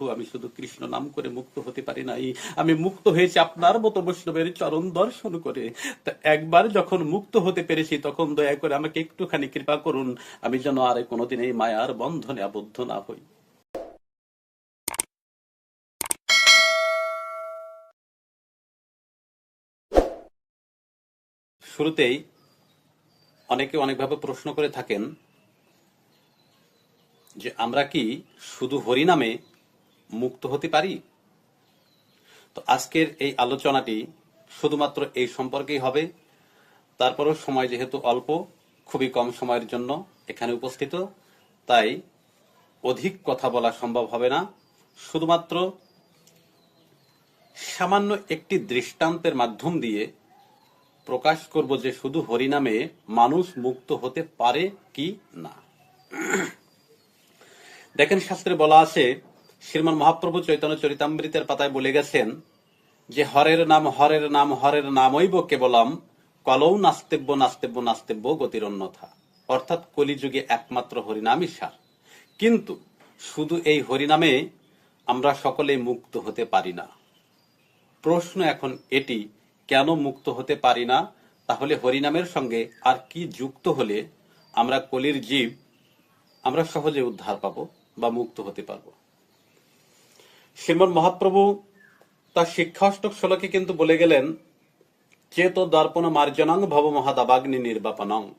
প্রভু, আমি শুধু কৃষ্ণ নাম করে মুক্ত হতে পারি নাই। আমি মুক্ত হয়েছি আপনার মতো বৈষ্ণবের চরণ দর্শন করে। তা একবার যখন মুক্ত হতে পেরেছি, তখন দয়া করে আমাকে একটুখানি কৃপা করুন। আমি যেন আর কোনোদিন এই মায়ার বন্ধনে আবদ্ধ না হই। শুরুতেই অনেকে অনেকভাবে প্রশ্ন করে থাকেন যে, আমরা কি শুধু হরিনামে মুক্ত হতে পারি? তো আজকের এই আলোচনাটি শুধুমাত্র এই সম্পর্কেই হবে। তারপরও সময় যেহেতু অল্প, খুবই কম সময়ের জন্য এখানে উপস্থিত, তাই অধিক কথা বলা সম্ভব হবে না। শুধুমাত্র সামান্য একটি দৃষ্টান্তের মাধ্যম দিয়ে প্রকাশ করব যে শুধু হরিনামে মানুষ মুক্ত হতে পারে কি না। দেখেন শাস্ত্রে বলা আছে শ্রীমান মহাপ্রভু চৈতন্য চরিতামৃতের পাতায় বলে গেছেন যে, হরের নাম হরের নাম, হরের নামইব কেবলম কলৌ নাস্তেব্য নাস্তেব্য নাস্তেব্য গতির অন্যথা অর্থাৎ কলিযুগে একমাত্র হরিনামই সার। কিন্তু শুধু এই হরিনামে আমরা সকলে মুক্ত হতে পারি না। প্রশ্ন এখন এটি, কেন মুক্ত হতে পারি না? তাহলে হরিনামের সঙ্গে আর কি যুক্ত হলে আমরা কলির জীব আমরা সহজে উদ্ধার পাব বা মুক্ত হতে পারব? শ্রীমন মহাপ্রভু তার শিক্ষাষ্টক শ্লোকে কিন্তু বলে গেলেন চেত দর্পণ মার্জনং ভব মহাদাবাগ্নি নির্বাপনং।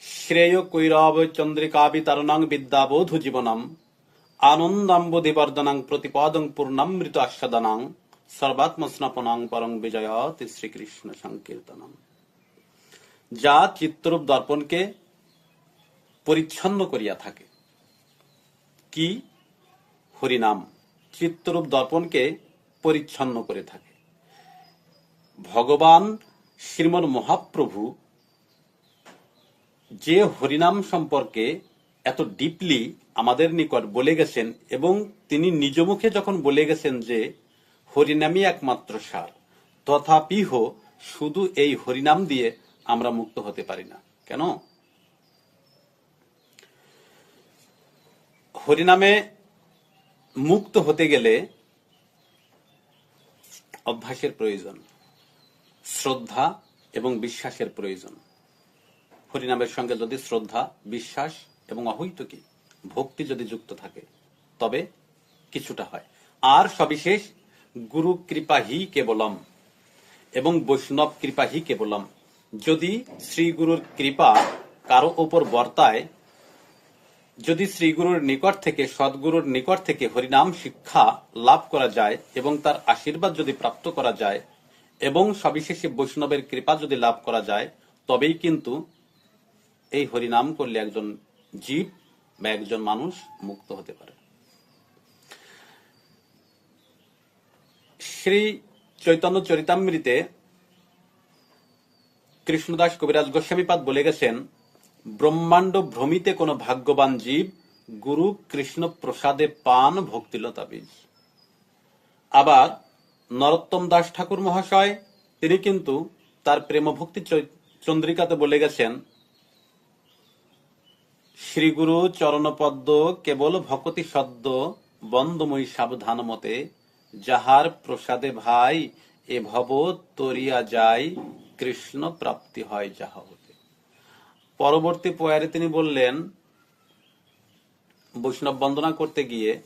শ্রেয় কৈরব চন্দ্রিকাবি তারণং বিদ্যাবোধ জীবনম। আনন্দাম্বুধিবর্ধনং প্রতিপাদং পূর্ণামৃত আস্বাদনং। সর্বাত্মস্নাপনং পরং বিজয়ত শ্রীকৃষ্ণ সংকীর্তনম। যা চিত্তরূপ দর্পণকে পরিচ্ছন্ন করিয়া থাকে। কি? হরিনাম। চিত্তরূপ দর্পণকে পরিচ্ছন্ন করে থাকে। ভগবান শ্রীমন মহাপ্রভু যে হরিনাম সম্পর্কে এত ডিপলি আমাদের নিকট বলে গেছেন এবং তিনি নিজ মুখে যখন বলে গেছেন যে হরিনামই একমাত্র সার তথাপিহ শুধু এই হরিনাম দিয়ে আমরা মুক্ত হতে পারি না। কেন? হরিনামে মুক্ত হতে গেলে অভ্যাসের প্রয়োজন, শ্রদ্ধা এবং বিশ্বাসের প্রয়োজন। হরিনামের সঙ্গে যদি শ্রদ্ধা, বিশ্বাস এবং অহৈতুকী ভক্তি যদি যুক্ত থাকে, তবে কিছুটা হয়। আর সবিশেষ, গুরু কৃপাহি কেবলম এবং বৈষ্ণব কৃপাহি কেবলম। যদি শ্রী গুরুর কৃপা কারও ওপর বর্তায় যদি শ্রীগুরুর নিকট থেকে, সদ্গুরুর নিকট থেকে হরিনাম শিক্ষা লাভ করা যায় এবং তার আশীর্বাদ যদি প্রাপ্ত করা যায় এবং সবিশেষে বৈষ্ণবের কৃপা যদি লাভ করা যায়, তবেই কিন্তু এই হরিনাম করলে একজন জীব বা একজন মানুষ মুক্ত হতে পারে। শ্রী চৈতন্য চরিতামৃতে কৃষ্ণদাস কবিরাজ গোস্বামীপাদ বলে গেছেন ব্রহ্মাণ্ড ভ্রমিতে কোন ভাগ্যবান জীব, গুরু কৃষ্ণ প্রসাদে পান ভক্তিলতা বীজ। আবার নরোত্তম দাস ঠাকুর মহাশয়, তিনি কিন্তু তার প্রেম ভক্তি চন্দ্রিকাতে বলে গেছেন, শ্রীগুরু চরণপদ্ম কেবল ভকতি সদ্য, বন্দময়ী সাবধান মতে, যাহার প্রসাদে ভাই, এ ভব তরিয়া যায়, কৃষ্ণ প্রাপ্তি হয় যাহা পরবর্তী পয়ারে তিনি বললেন, বৈষ্ণব বন্দনা করতে গিয়ে,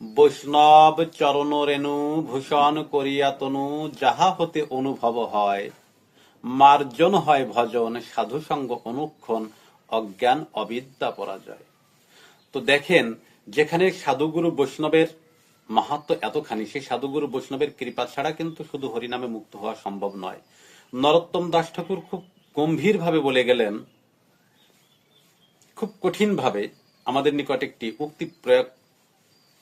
বৈষ্ণব চরণ রেণু ভূষণ করিয়া তনু, যাহা হতে অনুভব হয়, মার্জন হয় ভজন, সাধু সঙ্গ অনুক্ষণ, অজ্ঞান অবিদ্যা পরাজয়। তো দেখেন, যেখানে সাধুগুরু বৈষ্ণবের মাহাত্ম এতখানি, সেই সাধুগুরু বৈষ্ণবের কৃপা ছাড়া কিন্তু শুধু হরিনামে মুক্ত হওয়া সম্ভব নয়। নরোত্তম দাস ঠাকুর খুব গম্ভীর ভাবে বলে গেলেন খুব কঠিনভাবে আমাদের নিকট একটি উক্তি প্রয়োগ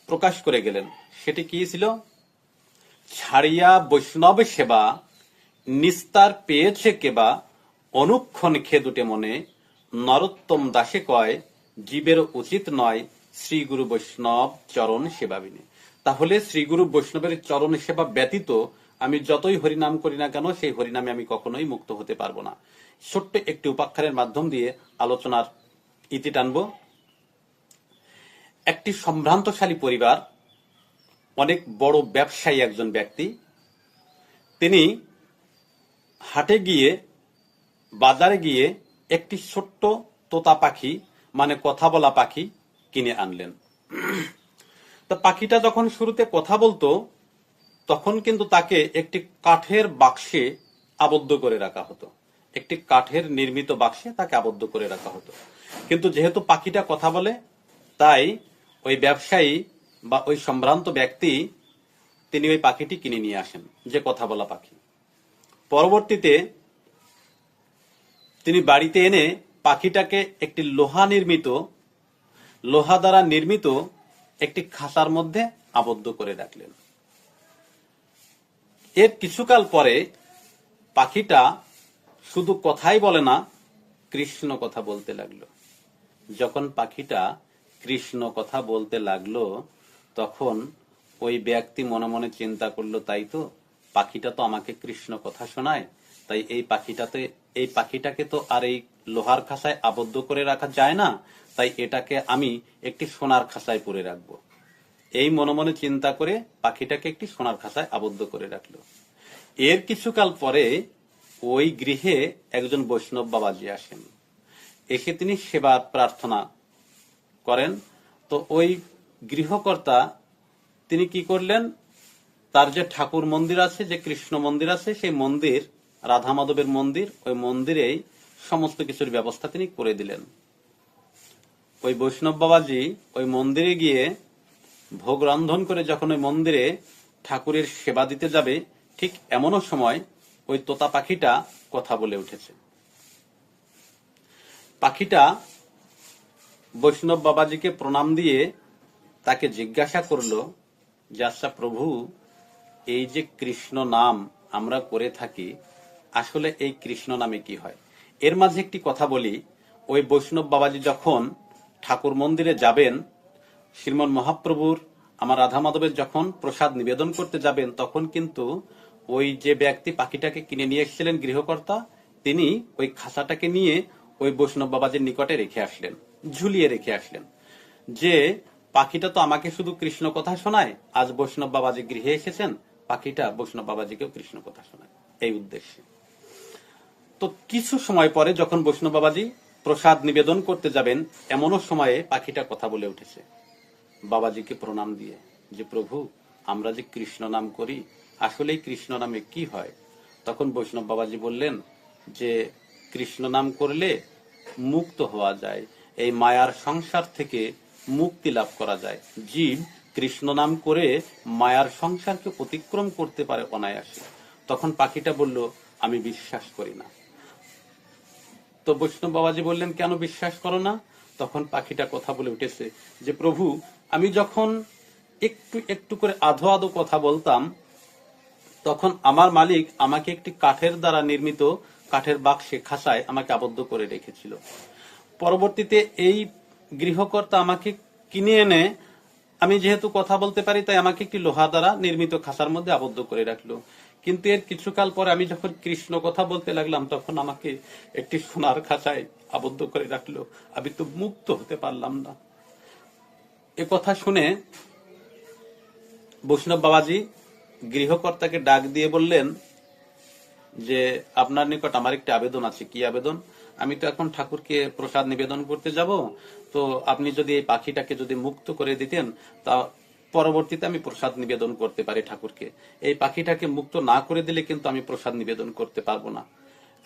প্রকাশ করে গেলেন। সেটি কি ছিল? ছাড়িয়া বৈষ্ণব সেবা, নিস্তার পেয়েছে কেবা, অনুক্ষণ খেদুটে মনে, নরোত্তম দাসে কয়, জীবের উচিত নয় শ্রী গুরু বৈষ্ণব চরণ সেবা বিনে। তাহলে শ্রী গুরু বৈষ্ণবের চরণ সেবা ব্যতীত আমি যতই হরিনাম করি না কেন, সেই হরিনামে আমি কখনোই মুক্ত হতে পারব না। ছোট্ট একটি উপাখ্যানের মাধ্যম দিয়ে আলোচনার ইতি টানব। একটি সম্ভ্রান্তশালী পরিবার, অনেক বড় ব্যবসায়ী একজন ব্যক্তি, তিনি হাটে গিয়ে, বাজারে গিয়ে একটি ছোট্ট তোতা পাখি মানে কথা বলা পাখি কিনে আনলেন। তা পাখিটা যখন শুরুতে কথা বলতো, তখন কিন্তু তাকে একটি কাঠের বাক্সে আবদ্ধ করে রাখা হতো। একটি কাঠের নির্মিত বাক্সে তাকে আবদ্ধ করে রাখা হতো। কিন্তু যেহেতু পাখিটা কথা বলে, তাই ওই ব্যবসায়ী বা ওই সম্ভ্রান্ত ব্যক্তি তিনি ওই পাখিটি কিনে নিয়ে আসেন, যে কথা বলা পাখি। পরবর্তীতে তিনি বাড়িতে এনে পাখিটাকে একটি লোহা নির্মিত, লোহা দ্বারা নির্মিত একটি খাঁচার মধ্যে আবদ্ধ করে রাখলেন। এর কিছুকাল পরে পাখিটা শুধু কথাই বলে না, কৃষ্ণ কথা বলতে লাগল। যখন পাখিটা কৃষ্ণ কথা বলতে লাগল, তখন ওই ব্যক্তি মনে মনে চিন্তা করল, তাই তো, পাখিটা তো আমাকে কৃষ্ণ কথা শোনায়, তাই এই পাখিটাতে, এই পাখিটাকে তো আর এই লোহার খাসায় আবদ্ধ করে রাখা যায় না, তাই এটাকে আমি একটি সোনার খাসায় পরে রাখব। এই মনে মনে চিন্তা করে পাখিটাকে একটি সোনার খাসায় আবদ্ধ করে রাখল। এর কিছুকাল পরে ওই গৃহে একজন বৈষ্ণব বাবাজি আসেন। এসে তিনি সেবা প্রার্থনা করেন। তো ওই গৃহকর্তা তিনি কি করলেন? তার যে ঠাকুর মন্দির আছে, যে কৃষ্ণ মন্দির আছে, সেই মন্দির রাধা মাধবের মন্দির, ওই মন্দিরেই সমস্ত কিছুর ব্যবস্থা তিনি করে দিলেন। ওই বৈষ্ণব বাবাজি ওই মন্দিরে গিয়ে ভোগ রন্ধন করে যখন ওই মন্দিরে ঠাকুরের সেবা দিতে যাবে, ঠিক এমনও সময় ওই তোতা পাখিটা কথা বলে উঠেছে। পাখিটা বৈষ্ণব বাবাজিকে প্রণাম দিয়ে তাকে জিজ্ঞাসা করল, যে আচ্ছা প্রভু, এই যে কৃষ্ণ নাম আমরা করে থাকি, আসলে এই কৃষ্ণ নামে কি হয়? এর মাঝে একটি কথা বলি, ওই বৈষ্ণব বাবাজি যখন ঠাকুর মন্দিরে যাবেন, শ্রীমন মহাপ্রভুর, আমার রাধা মাধবের যখন প্রসাদ নিবেদন করতে যাবেন, তখন কিন্তু ওই যে ব্যক্তি পাখিটাকে কিনে নিয়ে এসেছিলেন গৃহকর্তা, তিনি ওই খাসাটাকে নিয়ে ওই বৈষ্ণব বাবাজির নিকটে রেখে আসলেন, ঝুলিয়ে রেখে আসলেন। যে, পাখিটা তো আমাকে শুধু কৃষ্ণ কথা শোনায়, আজ বৈষ্ণব বাবাজি গৃহে এসেছেন, পাখিটা বৈষ্ণব বাবাজিকেও কৃষ্ণ কথা শোনায়। এই উদ্দেশ্যে। তো কিছু সময় পরে যখন বৈষ্ণব বাবাজি প্রসাদ নিবেদন করতে যাবেন, এমনও সময়ে পাখিটা কথা বলে উঠেছে। বাবাজিকে প্রণাম দিয়ে যে, প্রভু, আমরা যে কৃষ্ণ নাম করি, আসলেই কৃষ্ণ নামে কি হয়? তখন বৈষ্ণব বাবাজি বললেন যে, কৃষ্ণ নাম করলে মুক্ত হওয়া যায়। এই মায়ার সংসার থেকে মুক্তি লাভ করা যায়। জীব কৃষ্ণ নাম করে মায়ার সংসারকে অতিক্রম করতে পারে অনায়াসে। তখন পাখিটা বলল, আমি বিশ্বাস করি না। তো বৈষ্ণব বাবাজি বললেন, কেন বিশ্বাস করো না? তখন পাখিটা কথা বলে উঠেছে যে, প্রভু, আমি যখন একটু একটু করে আধো আধো কথা বলতাম, তখন আমার মালিক আমাকে একটি কাঠের দ্বারা নির্মিত কাঠের বাক্সে খাসায় আমাকে আবদ্ধ করে রেখেছিল। পরবর্তীতে এই গৃহকর্তা আমাকে কিনে এনে, আমি যেহেতু কথা বলতে পারি, তাই আমাকে একটি লোহা দ্বারা নির্মিত খাসার মধ্যে আবদ্ধ করে রাখল। কিন্তু এর কিছুকাল পরে আমি যখন কৃষ্ণ কথা বলতে লাগলাম, তখন আমাকে একটি সোনার খাঁচায় আবদ্ধ করে রাখল। আমি তো মুক্ত হতে পারলাম না। এ কথা শুনে বৈষ্ণব বাবাজি গৃহকর্তাকে ডাক দিয়ে বললেন যে আপনার নিকট আমার একটি আবেদন আছে। কি আবেদন? আমি তো এখন ঠাকুরকে প্রসাদ নিবেদন করতে যাব। তো আপনি যদি এই পাখিটাকে যদি মুক্ত করে দিতেন, তা পরবর্তীতে আমি প্রসাদ নিবেদন করতে পারি ঠাকুরকে। এই পাখিটাকে মুক্ত না করে দিলে কিন্তু আমি প্রসাদ নিবেদন করতে পারব না।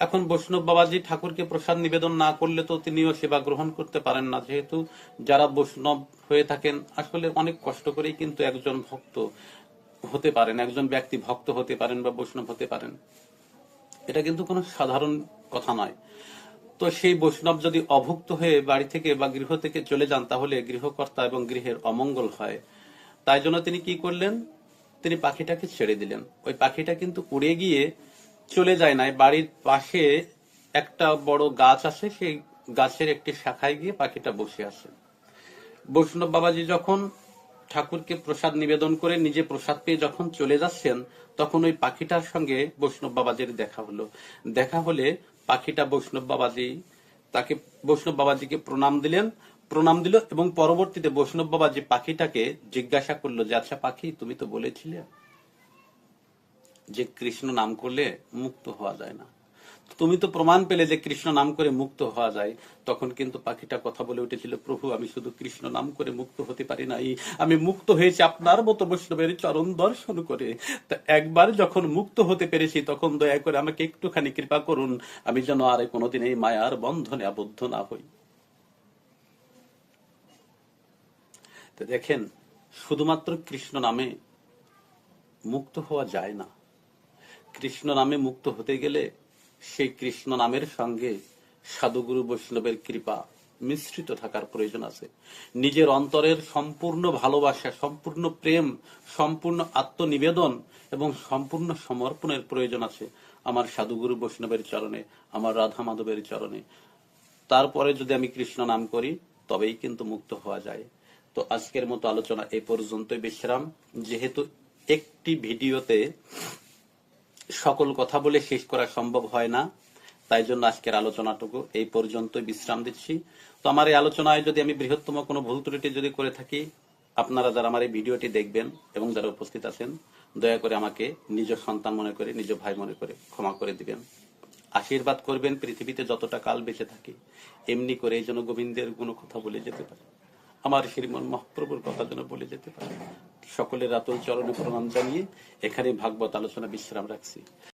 এখন বৈষ্ণব বাবাজি ঠাকুরকে প্রসাদ নিবেদন না করলে তো তিনিও সেবা গ্রহণ করতে পারেন না। যেহেতু যারা বৈষ্ণব হয়ে থাকেন, আসলে অনেক কষ্ট করেই কিন্তু একজন ভক্ত হতে পারেন, একজন ব্যক্তি ভক্ত হতে পারেন বা বৈষ্ণব হতে পারেন। এটা কিন্তু কোনো সাধারণ কথা নয়। তো সেই বৈষ্ণব যদি অভুক্ত হয়ে বাড়ি থেকে বা গৃহ থেকে চলে যান, তাহলে গৃহকর্তা এবং গৃহের অমঙ্গল হয়। তাই জন্য তিনি কি করলেন? তিনি পাখিটাকে ছেড়ে দিলেন। ওই পাখিটা কিন্তু উড়ে গিয়ে চলে যায় নাই। বাড়ির পাশে একটা বড় গাছ আছে, সেই গাছের একটি শাখায় গিয়ে পাখিটা বসে আছে। বৈষ্ণব বাবাজি যখন ঠাকুরকে প্রসাদ নিবেদন করে নিজে প্রসাদ পেয়ে যখন চলে যাচ্ছেন, তখন ওই পাখিটার সঙ্গে বৈষ্ণব বাবাজির দেখা হলো। দেখা হলে পাখিটা বৈষ্ণব বাবাজি, তাকে বৈষ্ণব বাবাজিকে প্রণাম দিলেন। প্রণাম দিল এবং পরবর্তীতে বৈষ্ণব বাবা যে পাখিটাকে জিজ্ঞাসা করল যে আচ্ছা পাখি, তুমি তো বলেছিলে যে কৃষ্ণ নাম করলে মুক্ত হওয়া যায় না। তুমি তো প্রমাণ পেলে যে কৃষ্ণ নাম করে মুক্ত হওয়া যায়। তখন কিন্তু পাখিটা কথা বলে উঠেছিল, প্রভু, আমি শুধু কৃষ্ণ নাম করে মুক্ত হতে পারি নাই। আমি মুক্ত হয়েছি আপনার মতো বৈষ্ণবের চরণ দর্শন করে। তা একবার যখন মুক্ত হতে পেরেছি, তখন দয়া করে আমাকে একটুখানি কৃপা করুন। আমি যেন আর কোনোদিন এই মায়ার বন্ধনে আবদ্ধ না হই। তো দেখেন, শুধুমাত্র কৃষ্ণ নামে মুক্ত হওয়া যায় না। কৃষ্ণ নামে মুক্ত হতে গেলে সেই কৃষ্ণ নামের সঙ্গে সাধুগুরু বৈষ্ণবের কৃপা মিশ্রিত থাকার প্রয়োজন আছে। নিজের অন্তরের সম্পূর্ণ ভালোবাসা, সম্পূর্ণ প্রেম, সম্পূর্ণ আত্মনিবেদন এবং সম্পূর্ণ সমর্পণের প্রয়োজন আছে আমার সাধুগুরু বৈষ্ণবের চরণে, আমার রাধা মাধবের চরণে। তারপরে যদি আমি কৃষ্ণ নাম করি, তবেই কিন্তু মুক্ত হওয়া যায়। তো আজকের মতো আলোচনা এই পর্যন্তই। বিশ্রাম। যেহেতু একটি ভিডিওতে সকল কথা বলে শেষ করা সম্ভব হয় না। তাই জন্য আজকের আলোচনাটুকু এই পর্যন্তই বিশ্রাম দিচ্ছি। তো আমার এই আলোচনায় যদি আমি বৃহত্তম কোনো ভুল ত্রুটি যদি করে থাকি, আপনারা যারা আমার এই ভিডিওটি দেখবেন এবং যারা উপস্থিত আছেন, দয়া করে আমাকে নিজ সন্তান মনে করে, নিজ ভাই মনে করে ক্ষমা করে দিবেন। আশীর্বাদ করবেন পৃথিবীতে যতটা কাল বেঁচে থাকি, এমনি করে এই জন্য গোবিন্দের কোনো কথা বলে যেতে পারে। আমার শ্রীমন মহাপ্রভুর কথা যেন বলে যেতে পারে। সকলের আতল চরণে প্রণাম জানিয়ে এখানে ভাগবত আলোচনা বিশ্রাম রাখছি।